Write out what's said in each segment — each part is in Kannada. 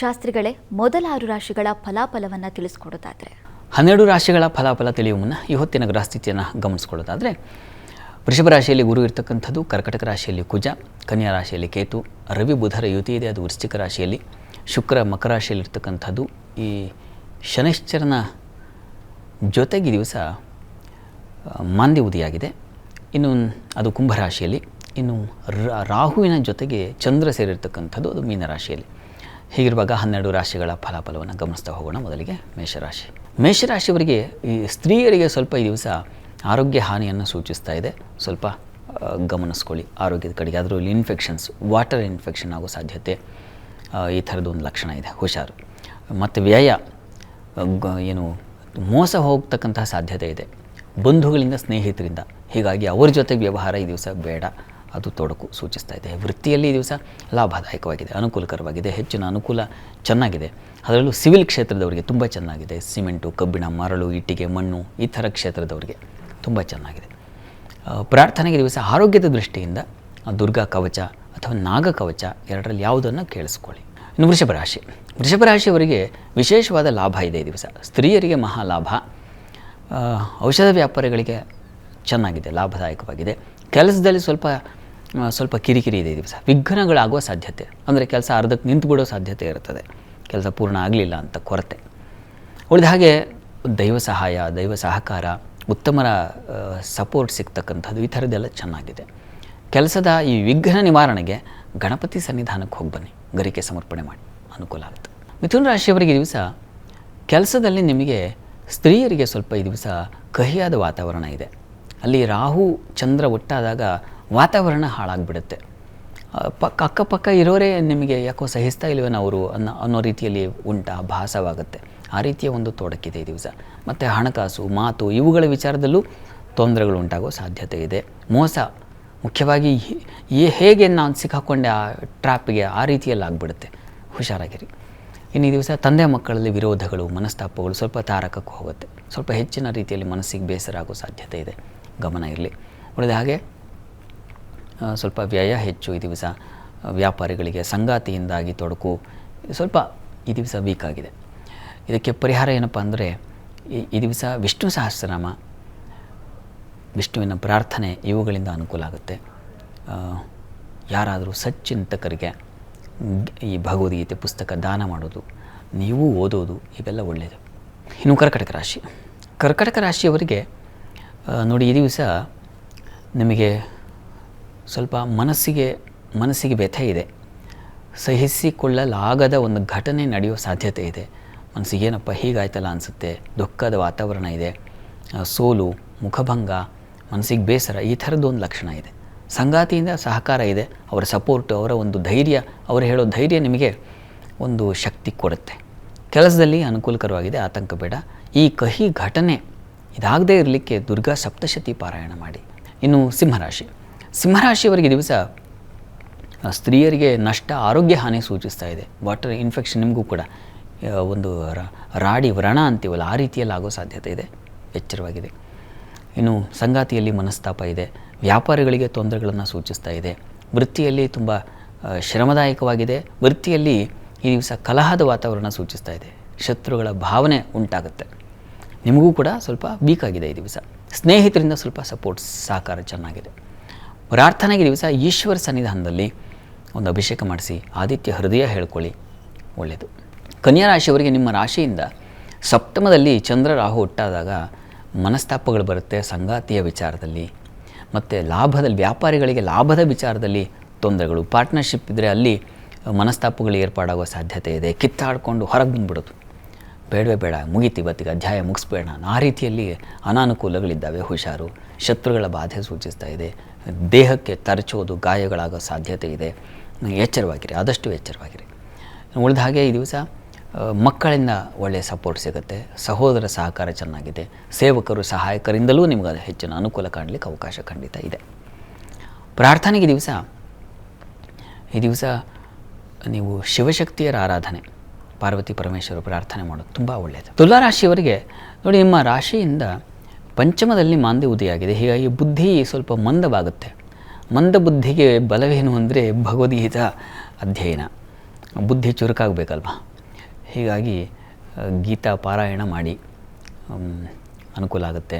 ಶಾಸ್ತ್ರಿಗಳೇ ಮೊದಲ ಆರು ರಾಶಿಗಳ ಫಲಾಫಲವನ್ನು ತಿಳಿಸ್ಕೊಡೋದಾದರೆ. ಹನ್ನೆರಡು ರಾಶಿಗಳ ಫಲಾಫಲ ತಿಳಿಯುವ ಮುನ್ನ ಈ ಹೊತ್ತಿನ ಗ್ರಹಸ್ಥಿತಿಯನ್ನು ಗಮನಿಸ್ಕೊಳ್ಳೋದಾದರೆ, ವೃಷಭ ರಾಶಿಯಲ್ಲಿ ಗುರು ಇರ್ತಕ್ಕಂಥದ್ದು, ಕರ್ಕಟಕ ರಾಶಿಯಲ್ಲಿ ಕುಜ, ಕನ್ಯಾ ರಾಶಿಯಲ್ಲಿ ಕೇತು, ರವಿ, ಬುಧರ ಯುತಿ ಇದೆ, ಅದು ವೃಶ್ಚಿಕ ರಾಶಿಯಲ್ಲಿ. ಶುಕ್ರ, ಮಕರ ರಾಶಿಯಲ್ಲಿ ಇರ್ತಕ್ಕಂಥದ್ದು, ಈ ಶನಿಶ್ಚರನ ಜೊತೆಗೆ ದಿವಸ ಮಾಂದಿ ಉದಿಯಾಗಿದೆ. ಇನ್ನು ಅದು ಕುಂಭರಾಶಿಯಲ್ಲಿ ಇನ್ನು ರಾಹುವಿನ ಜೊತೆಗೆ ಚಂದ್ರ ಸೇರಿರ್ತಕ್ಕಂಥದ್ದು ಅದು ಮೀನರಾಶಿಯಲ್ಲಿ ಹೀಗಿರುವಾಗ ಹನ್ನೆರಡು ರಾಶಿಗಳ ಫಲಾಫಲವನ್ನು ಗಮನಿಸ್ತಾ ಹೋಗೋಣ. ಮೊದಲಿಗೆ ಮೇಷರಾಶಿ. ಮೇಷರಾಶಿಯವರಿಗೆ ಈ ಸ್ತ್ರೀಯರಿಗೆ ಸ್ವಲ್ಪ ಈ ದಿವಸ ಆರೋಗ್ಯ ಹಾನಿಯನ್ನು ಸೂಚಿಸ್ತಾ ಇದೆ. ಸ್ವಲ್ಪ ಗಮನಿಸ್ಕೊಳ್ಳಿ. ಆರೋಗ್ಯದ ಕಡೆಗೆ ಅದರಲ್ಲಿ ಇನ್ಫೆಕ್ಷನ್ಸ್ ವಾಟರ್ ಇನ್ಫೆಕ್ಷನ್ ಆಗೋ ಸಾಧ್ಯತೆ ಈ ಥರದ್ದು ಒಂದು ಲಕ್ಷಣ ಇದೆ. ಹುಷಾರು. ಮತ್ತು ವ್ಯಯ ಏನು, ಮೋಸ ಹೋಗ್ತಕ್ಕಂತಹ ಸಾಧ್ಯತೆ ಇದೆ. ಬಂಧುಗಳಿಂದ, ಸ್ನೇಹಿತರಿಂದ. ಹೀಗಾಗಿ ಅವ್ರ ಜೊತೆ ವ್ಯವಹಾರ ಈ ದಿವಸ ಬೇಡ. ಅದು ತೊಡಕು ಸೂಚಿಸ್ತಾ ಇದೆ. ವೃತ್ತಿಯಲ್ಲಿ ದಿವಸ ಲಾಭದಾಯಕವಾಗಿದೆ, ಅನುಕೂಲಕರವಾಗಿದೆ, ಹೆಚ್ಚಿನ ಅನುಕೂಲ ಚೆನ್ನಾಗಿದೆ. ಅದರಲ್ಲೂ ಸಿವಿಲ್ ಕ್ಷೇತ್ರದವರಿಗೆ ತುಂಬ ಚೆನ್ನಾಗಿದೆ. ಸಿಮೆಂಟು, ಕಬ್ಬಿಣ, ಮರಳು, ಇಟ್ಟಿಗೆ, ಮಣ್ಣು ಈ ಥರ ಕ್ಷೇತ್ರದವರಿಗೆ ತುಂಬ ಚೆನ್ನಾಗಿದೆ. ಪ್ರಾರ್ಥನೆಗೆ ದಿವಸ ಆರೋಗ್ಯದ ದೃಷ್ಟಿಯಿಂದ ದುರ್ಗಾ ಕವಚ ಅಥವಾ ನಾಗ ಕವಚ ಎರಡರಲ್ಲಿ ಯಾವುದನ್ನು ಕೇಳಿಸ್ಕೊಳ್ಳಿ. ಇನ್ನು ವೃಷಭ ರಾಶಿ. ವೃಷಭ ರಾಶಿಯವರಿಗೆ ವಿಶೇಷವಾದ ಲಾಭ ಇದೆ ಈ ದಿವಸ. ಸ್ತ್ರೀಯರಿಗೆ ಮಹಾ ಲಾಭ ಔಷಧ ವ್ಯಾಪಾರಿಗಳಿಗೆ ಚೆನ್ನಾಗಿದೆ, ಲಾಭದಾಯಕವಾಗಿದೆ. ಕೆಲಸದಲ್ಲಿ ಸ್ವಲ್ಪ ಸ್ವಲ್ಪ ಕಿರಿಕಿರಿ ಇದೆ ದಿವಸ. ವಿಘ್ನಗಳಾಗುವ ಸಾಧ್ಯತೆ. ಅಂದರೆ ಕೆಲಸ ಅರ್ಧಕ್ಕೆ ನಿಂತು ಬಿಡೋ ಸಾಧ್ಯತೆ ಇರುತ್ತದೆ. ಕೆಲಸ ಪೂರ್ಣ ಆಗಲಿಲ್ಲ ಅಂತ ಕೊರತೆ. ಉಳಿದ ಹಾಗೆ ದೈವ ಸಹಾಯ, ದೈವ ಸಹಕಾರ, ಉತ್ತಮರ ಸಪೋರ್ಟ್ ಸಿಗ್ತಕ್ಕಂಥದ್ದು ಈ ಥರದ್ದೆಲ್ಲ ಚೆನ್ನಾಗಿದೆ. ಕೆಲಸದ ಈ ವಿಘ್ನ ನಿವಾರಣೆಗೆ ಗಣಪತಿ ಸನ್ನಿಧಾನಕ್ಕೆ ಹೋಗಿ ಬನ್ನಿ. ಗರಿಕೆ ಸಮರ್ಪಣೆ ಮಾಡಿ. ಅನುಕೂಲ ಆಗುತ್ತೆ. ಮಿಥುನ ರಾಶಿಯವರಿಗೆ ದಿವಸ ಕೆಲಸದಲ್ಲಿ ನಿಮಗೆ ಸ್ತ್ರೀಯರಿಗೆ ಸ್ವಲ್ಪ ಈ ದಿವಸ ಕಹಿಯಾದ ವಾತಾವರಣ ಇದೆ. ಅಲ್ಲಿ ರಾಹು ಚಂದ್ರ ಒಟ್ಟಾದಾಗ ವಾತಾವರಣ ಹಾಳಾಗ್ಬಿಡುತ್ತೆ. ಪಕ್ಕ, ಅಕ್ಕಪಕ್ಕ ಇರೋರೇ ನಿಮಗೆ ಯಾಕೋ ಸಹಿಸ್ತಾ ಇಲ್ವೇನೋ ಅವರು ಅನ್ನೋ ಅನ್ನೋ ರೀತಿಯಲ್ಲಿ ಉಂಟ, ಭಾಸವಾಗುತ್ತೆ. ಆ ರೀತಿಯ ಒಂದು ತೊಡಕಿದೆ ಈ ದಿವಸ. ಮತ್ತು ಹಣಕಾಸು, ಮಾತು, ಇವುಗಳ ವಿಚಾರದಲ್ಲೂ ತೊಂದರೆಗಳು ಉಂಟಾಗೋ ಸಾಧ್ಯತೆ ಇದೆ. ಮೋಸ ಮುಖ್ಯವಾಗಿ ಹೇಗೆ ನಾನು ಸಿಕ್ಕಾಕೊಂಡೆ ಆ ಟ್ರಾಪ್ಗೆ ಆ ರೀತಿಯಲ್ಲಿ ಆಗಿಬಿಡುತ್ತೆ ಹುಷಾರಾಗಿರಿ. ಇನ್ನು ಈ ದಿವಸ ತಂದೆ ಮಕ್ಕಳಲ್ಲಿ ವಿರೋಧಗಳು, ಮನಸ್ತಾಪಗಳು ಸ್ವಲ್ಪ ತಾರಕಕ್ಕೆ ಹೋಗುತ್ತೆ. ಸ್ವಲ್ಪ ಹೆಚ್ಚಿನ ರೀತಿಯಲ್ಲಿ ಮನಸ್ಸಿಗೆ ಬೇಸರ ಆಗೋ ಸಾಧ್ಯತೆ ಇದೆ. ಗಮನ ಇರಲಿ. ಉಳಿದ ಹಾಗೆ ಸ್ವಲ್ಪ ವ್ಯಯ ಹೆಚ್ಚು ಈ ದಿವಸ ವ್ಯಾಪಾರಿಗಳಿಗೆ ಸಂಗಾತಿಯಿಂದಾಗಿ ತೊಡಕು ಸ್ವಲ್ಪ ಈ ದಿವಸ ವೀಕ್ ಆಗಿದೆ. ಇದಕ್ಕೆ ಪರಿಹಾರ ಏನಪ್ಪ ಅಂದರೆ, ಈ- ದಿವಸ ವಿಷ್ಣು ಸಹಸ್ರನಾಮ, ವಿಷ್ಣುವಿನ ಪ್ರಾರ್ಥನೆ ಇವುಗಳಿಂದ ಅನುಕೂಲ ಆಗುತ್ತೆ. ಯಾರಾದರೂ ಸಚ್ಚಿಂತಕರಿಗೆ ಈ ಭಗವದ್ಗೀತೆ ಪುಸ್ತಕ ದಾನ ಮಾಡೋದು, ನೀವು ಓದೋದು ಇವೆಲ್ಲ ಒಳ್ಳೆಯದು ಇನ್ನು ಕರ್ಕಟಕ ರಾಶಿ. ಕರ್ಕಟಕ ರಾಶಿಯವರಿಗೆ ನೋಡಿ ಈ ದಿವಸ ನಿಮಗೆ ಸ್ವಲ್ಪ ಮನಸ್ಸಿಗೆ ಮನಸ್ಸಿಗೆ ವ್ಯಥೆ ಇದೆ. ಸಹಿಸಿಕೊಳ್ಳಲಾಗದ ಒಂದು ಘಟನೆ ನಡೆಯೋ ಸಾಧ್ಯತೆ ಇದೆ. ಮನಸ್ಸಿಗೆ ಏನಪ್ಪ, ಹೀಗಾಯ್ತಲ್ಲ ಅನಿಸುತ್ತೆ? ದುಃಖದ ವಾತಾವರಣ ಇದೆ. ಸೋಲು, ಮುಖಭಂಗ, ಮನಸ್ಸಿಗೆ ಬೇಸರ, ಈ ಥರದ್ದು ಒಂದು ಲಕ್ಷಣ ಇದೆ. ಸಂಗಾತಿಯಿಂದ ಸಹಕಾರ ಇದೆ. ಅವರ ಸಪೋರ್ಟು ಅವರ ಒಂದು ಧೈರ್ಯ, ಅವರು ಹೇಳೋ ಧೈರ್ಯ ನಿಮಗೆ ಒಂದು ಶಕ್ತಿ ಕೊಡುತ್ತೆ. ಕೆಲಸದಲ್ಲಿ ಅನುಕೂಲಕರವಾಗಿದೆ, ಆತಂಕ ಬೇಡ. ಈ ಕಹಿ ಘಟನೆ ಇದಾಗದೇ ಇರಲಿಕ್ಕೆ ದುರ್ಗಾ ಸಪ್ತಶತಿ ಪಾರಾಯಣ ಮಾಡಿ. ಇನ್ನು ಸಿಂಹರಾಶಿ. ಸಿಂಹರಾಶಿಯವರಿಗೆ ದಿವಸ ಸ್ತ್ರೀಯರಿಗೆ ನಷ್ಟ ಆರೋಗ್ಯ ಹಾನಿ ಸೂಚಿಸ್ತಾ ಇದೆ. ವಾಟರ್ ಇನ್ಫೆಕ್ಷನ್ ನಿಮಗೂ ಕೂಡ ಒಂದು ರಾಡಿ ವ್ರಣ ಅಂತೀವಲ್ಲ, ಆ ರೀತಿಯಲ್ಲಿ ಆಗೋ ಸಾಧ್ಯತೆ ಇದೆ. ಎಚ್ಚರವಾಗಿದೆ. ಇನ್ನು ಸಂಗಾತಿಯಲ್ಲಿ ಮನಸ್ತಾಪ ಇದೆ. ವ್ಯಾಪಾರಿಗಳಿಗೆ ತೊಂದರೆಗಳನ್ನು ಸೂಚಿಸ್ತಾ ಇದೆ. ವೃತ್ತಿಯಲ್ಲಿ ತುಂಬ ಶ್ರಮದಾಯಕವಾಗಿದೆ. ವೃತ್ತಿಯಲ್ಲಿ ಈ ದಿವಸ ಕಲಹದ ವಾತಾವರಣ ಸೂಚಿಸ್ತಾ ಇದೆ. ಶತ್ರುಗಳ ಭಾವನೆ ಉಂಟಾಗುತ್ತೆ. ನಿಮಗೂ ಕೂಡ ಸ್ವಲ್ಪ ವೀಕ್ ಆಗಿದೆ ಈ ದಿವಸ. ಸ್ನೇಹಿತರಿಂದ ಸ್ವಲ್ಪ ಸಪೋರ್ಟ್ ಸಹಕಾರ ಚೆನ್ನಾಗಿದೆ. ಪ್ರಾರ್ಥನೆಗೆ ದಿವಸ ಈಶ್ವರ ಸನ್ನಿಧಾನದಲ್ಲಿ ಒಂದು ಅಭಿಷೇಕ ಮಾಡಿಸಿ ಆದಿತ್ಯ ಹೃದಯ ಹೇಳ್ಕೊಳ್ಳಿ. ಒಳ್ಳೆಯದು. ಕನ್ಯಾ ರಾಶಿಯವರಿಗೆ ನಿಮ್ಮ ರಾಶಿಯಿಂದ ಸಪ್ತಮದಲ್ಲಿ ಚಂದ್ರ ರಾಹು ಹುಟ್ಟಾದಾಗ ಮನಸ್ತಾಪಗಳು ಬರುತ್ತೆ, ಸಂಗಾತಿಯ ವಿಚಾರದಲ್ಲಿ ಮತ್ತು ಲಾಭದಲ್ಲಿ, ವ್ಯಾಪಾರಿಗಳಿಗೆ ಲಾಭದ ವಿಚಾರದಲ್ಲಿ ತೊಂದರೆಗಳು ಪಾರ್ಟ್ನರ್ಶಿಪ್ ಇದ್ದರೆ ಅಲ್ಲಿ ಮನಸ್ತಾಪಗಳು ಏರ್ಪಾಡಾಗೋ ಸಾಧ್ಯತೆ ಇದೆ. ಕಿತ್ತಾಡಿಕೊಂಡು ಹೊರಗೆ ಬಂದ್ಬಿಡೋದು. ಬೇಡವೇ ಬೇಡ, ಮುಗೀತು ಇವತ್ತಿಗೆ, ಅಧ್ಯಾಯ ಮುಗಿಸ್ಬೇಡ. ಆ ರೀತಿಯಲ್ಲಿ ಅನಾನುಕೂಲಗಳಿದ್ದಾವೆ ಹುಷಾರು. ಶತ್ರುಗಳ ಬಾಧೆ ಸೂಚಿಸ್ತಾ ಇದೆ. ದೇಹಕ್ಕೆ ತರಚೋದು ಗಾಯಗಳಾಗೋ ಸಾಧ್ಯತೆ ಇದೆ. ಎಚ್ಚರವಾಗಿರಿ, ಆದಷ್ಟು ಎಚ್ಚರವಾಗಿರಿ. ಉಳಿದ ಹಾಗೆ ಈ ದಿವಸ ಮಕ್ಕಳಿಂದ ಒಳ್ಳೆಯ ಸಪೋರ್ಟ್ ಸಿಗುತ್ತೆ. ಸಹೋದರ ಸಹಕಾರ ಚೆನ್ನಾಗಿದೆ. ಸೇವಕರು, ಸಹಾಯಕರಿಂದಲೂ ನಿಮ್ಗೆ ಹೆಚ್ಚಿನ ಅನುಕೂಲ ಕಾಣಲಿಕ್ಕೆ ಅವಕಾಶ ಖಂಡಿತ ಇದೆ. ಪ್ರಾರ್ಥನೆಗೆ ದಿವಸ, ಈ ದಿವಸ ನೀವು ಶಿವಶಕ್ತಿಯರ ಆರಾಧನೆ. ಪಾರ್ವತಿ ಪರಮೇಶ್ವರ ಪ್ರಾರ್ಥನೆ ಮಾಡೋದು ತುಂಬ ಒಳ್ಳೆಯದು ತುಲಾರಾಶಿಯವರಿಗೆ ನೋಡಿ, ನಿಮ್ಮ ರಾಶಿಯಿಂದ ಪಂಚಮದಲ್ಲಿ ಮಾಂದ್ಯ ಉದಿಯಾಗಿದೆ ಹೀಗಾಗಿ ಬುದ್ಧಿ ಸ್ವಲ್ಪ ಮಂದವಾಗುತ್ತೆ. ಮಂದ ಬುದ್ಧಿಗೆ ಬಲವೇನು ಅಂದರೆ ಭಗವದ್ಗೀತಾ ಅಧ್ಯಯನ. ಬುದ್ಧಿ ಚುರುಕಾಗಬೇಕಲ್ವ? ಹೀಗಾಗಿ, ಗೀತಾ ಪಾರಾಯಣ ಮಾಡಿ ಅನುಕೂಲ ಆಗುತ್ತೆ.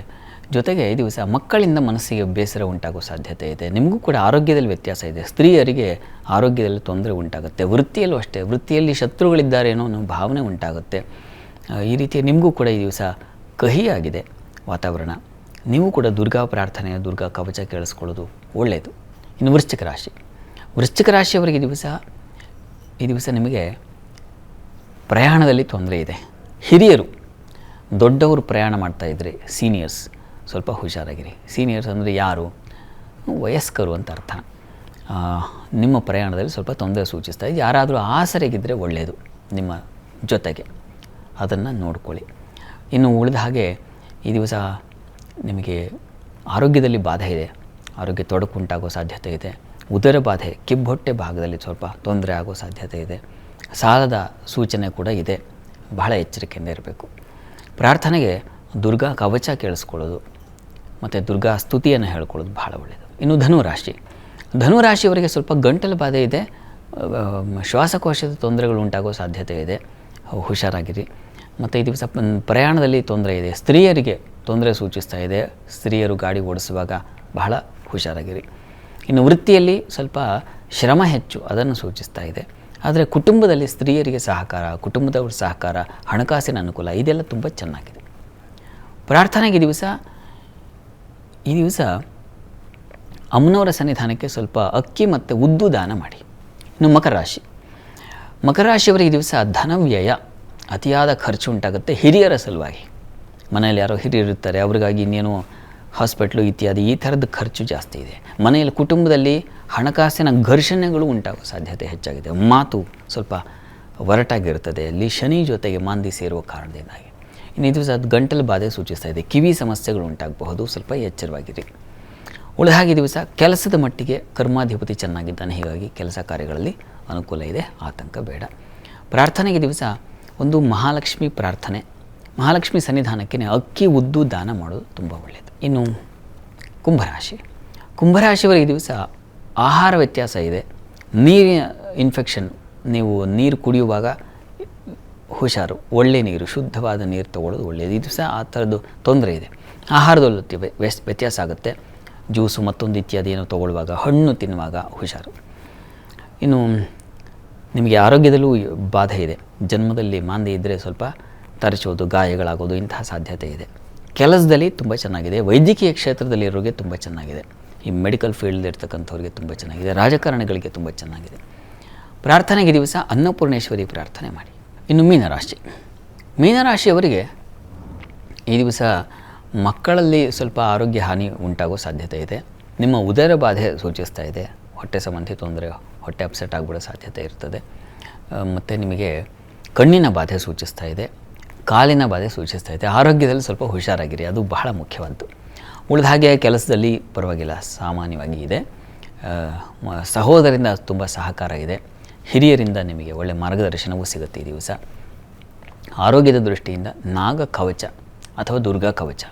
ಜೊತೆಗೆ ಈ ದಿವಸ ಮಕ್ಕಳಿಂದ ಮನಸ್ಸಿಗೆ ಬೇಸರ ಉಂಟಾಗುವ ಸಾಧ್ಯತೆ ಇದೆ. ನಿಮಗೂ ಕೂಡ ಆರೋಗ್ಯದಲ್ಲಿ ವ್ಯತ್ಯಾಸ ಇದೆ. ಸ್ತ್ರೀಯರಿಗೆ ಆರೋಗ್ಯದಲ್ಲಿ ತೊಂದರೆ ಉಂಟಾಗುತ್ತೆ. ವೃತ್ತಿಯಲ್ಲೂ ಅಷ್ಟೇ. ವೃತ್ತಿಯಲ್ಲಿ ಶತ್ರುಗಳಿದ್ದಾರೇನೋ ಅನ್ನೋ ಭಾವನೆ ಉಂಟಾಗುತ್ತೆ. ಈ ರೀತಿ ನಿಮಗೂ ಕೂಡ ಈ ದಿವಸ ಕಹಿಯಾಗಿದೆ ವಾತಾವರಣ. ನೀವು ಕೂಡ ದುರ್ಗಾ ಪ್ರಾರ್ಥನೆ ದುರ್ಗಾ ಕವಚ ಕೇಳಿಸ್ಕೊಳ್ಳೋದು ಒಳ್ಳೆಯದು ಇನ್ನು ವೃಶ್ಚಿಕ ರಾಶಿ. ವೃಶ್ಚಿಕ ರಾಶಿಯವರಿಗೆ ದಿವಸ, ಈ ದಿವಸ ನಿಮಗೆ ಪ್ರಯಾಣದಲ್ಲಿ ತೊಂದರೆ ಇದೆ. ಹಿರಿಯರು, ದೊಡ್ಡವರು ಪ್ರಯಾಣ ಮಾಡ್ತಾಯಿದ್ರೆ ಸೀನಿಯರ್ಸ್ ಸ್ವಲ್ಪ ಹುಷಾರಾಗಿರಿ. ಸೀನಿಯರ್ಸ್ ಅಂದರೆ ಯಾರು? ವಯಸ್ಕರು ಅಂತ ಅರ್ಥ. ನಿಮ್ಮ ಪ್ರಯಾಣದಲ್ಲಿ ಸ್ವಲ್ಪ ತೊಂದರೆ ಸೂಚಿಸ್ತಾ ಇದೆ. ಯಾರಾದರೂ ಆಸರೆಗಿದ್ದರೆ ಒಳ್ಳೆಯದು ನಿಮ್ಮ ಜೊತೆಗೆ. ಅದನ್ನು ನೋಡ್ಕೊಳ್ಳಿ. ಇನ್ನು ಉಳಿದ ಹಾಗೆ ಈ ದಿವಸ ನಿಮಗೆ ಆರೋಗ್ಯದಲ್ಲಿ ಬಾಧೆ ಇದೆ. ಆರೋಗ್ಯ ತೊಡಕುಂಟಾಗೋ ಸಾಧ್ಯತೆ ಇದೆ. ಉದರ ಬಾಧೆ, ಕಿಬ್ಬೊಟ್ಟೆ ಭಾಗದಲ್ಲಿ ಸ್ವಲ್ಪ ತೊಂದರೆ ಆಗೋ ಸಾಧ್ಯತೆ ಇದೆ. ಸಾಲದ ಸೂಚನೆ ಕೂಡ ಇದೆ. ಬಹಳ ಎಚ್ಚರಿಕೆಯಿಂದ ಇರಬೇಕು. ಪ್ರಾರ್ಥನೆಗೆ ದುರ್ಗಾ ಕವಚ ಕೇಳಿಸ್ಕೊಳ್ಳೋದು ಮತ್ತು ದುರ್ಗಾ ಸ್ತುತಿಯನ್ನು ಹೇಳ್ಕೊಳ್ಳೋದು ಭಾಳ ಒಳ್ಳೆಯದು ಇನ್ನು ಧನುರಾಶಿ. ಧನುರಾಶಿಯವರಿಗೆ ಸ್ವಲ್ಪ ಗಂಟಲು ಬಾಧೆ ಇದೆ. ಶ್ವಾಸಕೋಶದ ತೊಂದರೆಗಳು ಉಂಟಾಗೋ ಸಾಧ್ಯತೆ ಇದೆ. ಹುಷಾರಾಗಿರಿ. ಮತ್ತು ಈ ದಿವಸ ಪ್ರಯಾಣದಲ್ಲಿ ತೊಂದರೆ ಇದೆ. ಸ್ತ್ರೀಯರಿಗೆ ತೊಂದರೆ ಸೂಚಿಸ್ತಾ ಇದೆ. ಸ್ತ್ರೀಯರು ಗಾಡಿ ಓಡಿಸುವಾಗ ಬಹಳ ಹುಷಾರಾಗಿರಿ. ಇನ್ನು ವೃತ್ತಿಯಲ್ಲಿ ಸ್ವಲ್ಪ ಶ್ರಮ ಹೆಚ್ಚು ಅದನ್ನು ಸೂಚಿಸ್ತಾ ಇದೆ. ಆದರೆ ಕುಟುಂಬದಲ್ಲಿ ಸ್ತ್ರೀಯರಿಗೆ ಸಹಕಾರ, ಕುಟುಂಬದವ್ರ ಸಹಕಾರ, ಹಣಕಾಸಿನ ಅನುಕೂಲ, ಇದೆಲ್ಲ ತುಂಬ ಚೆನ್ನಾಗಿದೆ. ಪ್ರಾರ್ಥನೆಗೆ ದಿವಸ ಈ ದಿವಸ ಅಮ್ಮನವರ ಸನ್ನಿಧಾನಕ್ಕೆ ಸ್ವಲ್ಪ ಅಕ್ಕಿ ಮತ್ತು ಉದ್ದು ದಾನ ಮಾಡಿ. ಇನ್ನು ಮಕರ ರಾಶಿ. ಮಕರ ರಾಶಿಯವರು ಈ ದಿವಸ ಧನವ್ಯಯ, ಅತಿಯಾದ ಖರ್ಚು ಉಂಟಾಗುತ್ತೆ ಹಿರಿಯರ ಸಲುವಾಗಿ. ಮನೆಯಲ್ಲಿ ಯಾರೋ ಹಿರಿಯರು ಇರ್ತಾರೆ, ಅವ್ರಿಗಾಗಿ ಇನ್ನೇನು ಹಾಸ್ಪಿಟ್ಲು ಇತ್ಯಾದಿ ಈ ಥರದ ಖರ್ಚು ಜಾಸ್ತಿ ಇದೆ. ಮನೆಯಲ್ಲಿ ಕುಟುಂಬದಲ್ಲಿ ಹಣಕಾಸಿನ ಘರ್ಷಣೆಗಳು ಉಂಟಾಗುವ ಸಾಧ್ಯತೆ ಹೆಚ್ಚಾಗಿದೆ. ಮಾತು ಸ್ವಲ್ಪ ಒರಟಾಗಿರ್ತದೆ ಅಲ್ಲಿ ಶನಿ ಜೊತೆಗೆ ಮಾಂದಿ ಸೇರುವ ಕಾರಣದಿಂದಾಗಿ. ಇನ್ನು ಈ ದಿವಸ ಅದು ಗಂಟಲು ಬಾಧೆ ಸೂಚಿಸ್ತಾ ಇದೆ. ಕಿವಿ ಸಮಸ್ಯೆಗಳು ಉಂಟಾಗಬಹುದು. ಸ್ವಲ್ಪ ಎಚ್ಚರವಾಗಿರಿ. ಉಳಿದ ಹಾಗೆ ದಿವಸ ಕೆಲಸದ ಮಟ್ಟಿಗೆ ಕರ್ಮಾಧಿಪತಿ ಚೆನ್ನಾಗಿದ್ದಾನೆ. ಹೀಗಾಗಿ ಕೆಲಸ ಕಾರ್ಯಗಳಲ್ಲಿ ಅನುಕೂಲ ಇದೆ. ಆತಂಕ ಬೇಡ. ಪ್ರಾರ್ಥನೆಗೆ ದಿವಸ ಒಂದು ಮಹಾಲಕ್ಷ್ಮಿ ಪ್ರಾರ್ಥನೆ. ಮಹಾಲಕ್ಷ್ಮಿ ಸನ್ನಿಧಾನಕ್ಕೆ ಅಕ್ಕಿ ಉದ್ದು ದಾನ ಮಾಡೋದು ತುಂಬ ಒಳ್ಳೆಯದು ಇನ್ನು ಕುಂಭರಾಶಿ. ಕುಂಭರಾಶಿಯವರಿಗೆ ದಿವಸ ಆಹಾರ ವ್ಯತ್ಯಾಸ ಇದೆ. ನೀರಿನ ಇನ್ಫೆಕ್ಷನ್ ನೀವು ನೀರು ಕುಡಿಯುವಾಗ ಹುಷಾರು, ಒಳ್ಳೆ ನೀರು, ಶುದ್ಧವಾದ ನೀರು ತೊಗೊಳ್ಳೋದು ಒಳ್ಳೆಯದು ಇದು ಸಹ ಆ ಥರದ್ದು ತೊಂದರೆ ಇದೆ. ಆಹಾರದಲ್ಲೂ ವ್ಯಸ್- ವ್ಯತ್ಯಾಸ ಆಗುತ್ತೆ. ಜ್ಯೂಸು ಮತ್ತೊಂದು ಇತ್ಯಾದಿ ಏನೋ ತೊಗೊಳ್ಳುವಾಗ ಹಣ್ಣು ತಿನ್ನುವಾಗ ಹುಷಾರು. ಇನ್ನು ನಿಮಗೆ ಆರೋಗ್ಯದಲ್ಲೂ ಬಾಧೆ ಇದೆ. ಜನ್ಮದಲ್ಲಿ ಮಾಂದೆ ಇದ್ದರೆ ಸ್ವಲ್ಪ ತರಚೋದು ಗಾಯಗಳಾಗೋದು ಇಂತಹ ಸಾಧ್ಯತೆ ಇದೆ. ಕೆಲಸದಲ್ಲಿ ತುಂಬ ಚೆನ್ನಾಗಿದೆ. ವೈದ್ಯಕೀಯ ಕ್ಷೇತ್ರದಲ್ಲಿರೋರಿಗೆ ತುಂಬ ಚೆನ್ನಾಗಿದೆ. ಈ ಮೆಡಿಕಲ್ ಫೀಲ್ಡ್ ಇರ್ತಕ್ಕಂಥವ್ರಿಗೆ ತುಂಬ ಚೆನ್ನಾಗಿದೆ. ರಾಜಕಾರಣಿಗಳಿಗೆ ತುಂಬ ಚೆನ್ನಾಗಿದೆ. ಪ್ರಾರ್ಥನೆಗೆ ದಿವಸ ಅನ್ನಪೂರ್ಣೇಶ್ವರಿ ಪ್ರಾರ್ಥನೆ ಮಾಡಿ. ಇನ್ನು ಮೀನರಾಶಿ. ಮೀನರಾಶಿಯವರಿಗೆ ಈ ದಿವಸ ಮಕ್ಕಳಲ್ಲಿ ಸ್ವಲ್ಪ ಆರೋಗ್ಯ ಹಾನಿ ಉಂಟಾಗೋ ಸಾಧ್ಯತೆ ಇದೆ. ನಿಮ್ಮ ಉದರ ಬಾಧೆ ಸೂಚಿಸ್ತಾ ಇದೆ. ಹೊಟ್ಟೆ ಸಂಬಂಧಿ ತೊಂದರೆ, ಹೊಟ್ಟೆ ಅಪ್ಸೆಟ್ ಆಗಿಬಿಡೋ ಸಾಧ್ಯತೆ ಇರ್ತದೆ. ಮತ್ತು ನಿಮಗೆ ಕಣ್ಣಿನ ಬಾಧೆ ಸೂಚಿಸ್ತಾ ಇದೆ. ಕಾಲಿನ ಬಾಧೆ ಸೂಚಿಸ್ತಾ ಇದೆ. ಆರೋಗ್ಯದಲ್ಲಿ ಸ್ವಲ್ಪ ಹುಷಾರಾಗಿರಿ. ಅದು ಬಹಳ ಮುಖ್ಯವಂತು. ಉಳಿದ ಹಾಗೆ ಕೆಲಸದಲ್ಲಿ ಪರವಾಗಿಲ್ಲ. ಸಾಮಾನ್ಯವಾಗಿ ಇದೆ. ಸಹೋದರಿಂದ ತುಂಬ ಸಹಕಾರ ಇದೆ. ಹಿರಿಯರಿಂದ ನಿಮಗೆ ಒಳ್ಳೆಯ ಮಾರ್ಗದರ್ಶನವೂ ಸಿಗುತ್ತೆ ಈ ದಿವಸ. ಆರೋಗ್ಯದ ದೃಷ್ಟಿಯಿಂದ ನಾಗ ಕವಚ ಅಥವಾ ದುರ್ಗಾ ಕವಚ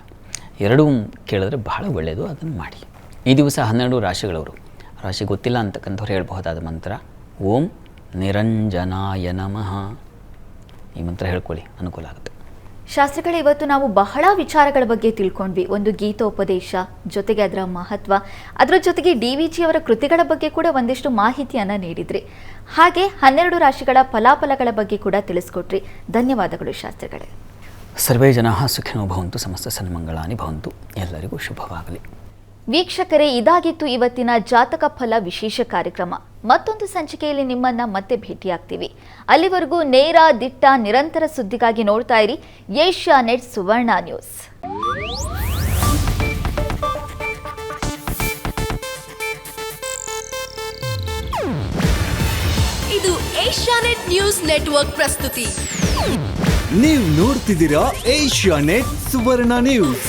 ಎರಡೂ ಕೇಳಿದ್ರೆ ಬಹಳ ಒಳ್ಳೆಯದು, ಅದನ್ನು ಮಾಡಿ. ಈ ದಿವಸ ಹನ್ನೆರಡು ರಾಶಿಗಳವರು, ರಾಶಿ ಗೊತ್ತಿಲ್ಲ ಅಂತಕ್ಕಂಥವ್ರು ಹೇಳ್ಬಹುದಾದ ಮಂತ್ರ, ಓಂ ನಿರಂಜನಾಯ ನಮಃ. ಈ ಮಂತ್ರ ಹೇಳ್ಕೊಳ್ಳಿ, ಅನುಕೂಲ ಆಗುತ್ತೆ. ಶಾಸ್ತ್ರಿಗಳೇ, ಇವತ್ತು ನಾವು ಬಹಳ ವಿಚಾರಗಳ ಬಗ್ಗೆ ತಿಳ್ಕೊಂಡ್ವಿ. ಒಂದು ಗೀತೋಪದೇಶ, ಜೊತೆಗೆ ಅದರ ಮಹತ್ವ. ಅದರ ಜೊತೆಗೆ ಡಿ ವಿ ಜಿ ಅವರ ಕೃತಿಗಳ ಬಗ್ಗೆ ಕೂಡ ಒಂದಿಷ್ಟು ಮಾಹಿತಿಯನ್ನ ನೀಡಿದ್ರಿ. ಹಾಗೆ ಹನ್ನೆರಡು ರಾಶಿಗಳ ಫಲಾಫಲಗಳ ಬಗ್ಗೆ ಕೂಡ ತಿಳಿಸ್ಕೊಟ್ರಿ. ಧನ್ಯವಾದಗಳು ಶಾಸ್ತ್ರಗಳೇ. ಸರ್ವೇ ಜನ ಸುಖಿನೋ ಭವಂತು, ಸಮಸ್ತ ಸನ್ಮಂಗಳಾನಿ ಭವಂತು. ಎಲ್ಲರಿಗೂ ಶುಭವಾಗಲಿ. ವೀಕ್ಷಕರೇ ಇದಾಗಿತ್ತು ಇವತ್ತಿನ ಜಾತಕ ಫಲ ವಿಶೇಷ ಕಾರ್ಯಕ್ರಮ. ಮತ್ತೊಂದು ಸಂಚಿಕೆಯಲ್ಲಿ ನಿಮ್ಮನ್ನ ಮತ್ತೆ ಭೇಟಿಯಾಗ್ತೀವಿ. ಅಲ್ಲಿವರೆಗೂ ನೇರ ದಿಟ್ಟ ನಿರಂತರ ಸುದ್ದಿಗಾಗಿ ನೋಡ್ತಾ ಇರಿ ಏಷ್ಯಾ ನೆಟ್ ಸುವರ್ಣ ನ್ಯೂಸ್. ಇದು ಏಷ್ಯಾನೆಟ್ ನ್ಯೂಸ್ ನೆಟ್ವರ್ಕ್ ಪ್ರಸ್ತುತಿ. ನೀವು ನೋಡ್ತಿದ್ದೀರಾ ಏಷ್ಯಾ ನೆಟ್ ಸುವರ್ಣ ನ್ಯೂಸ್.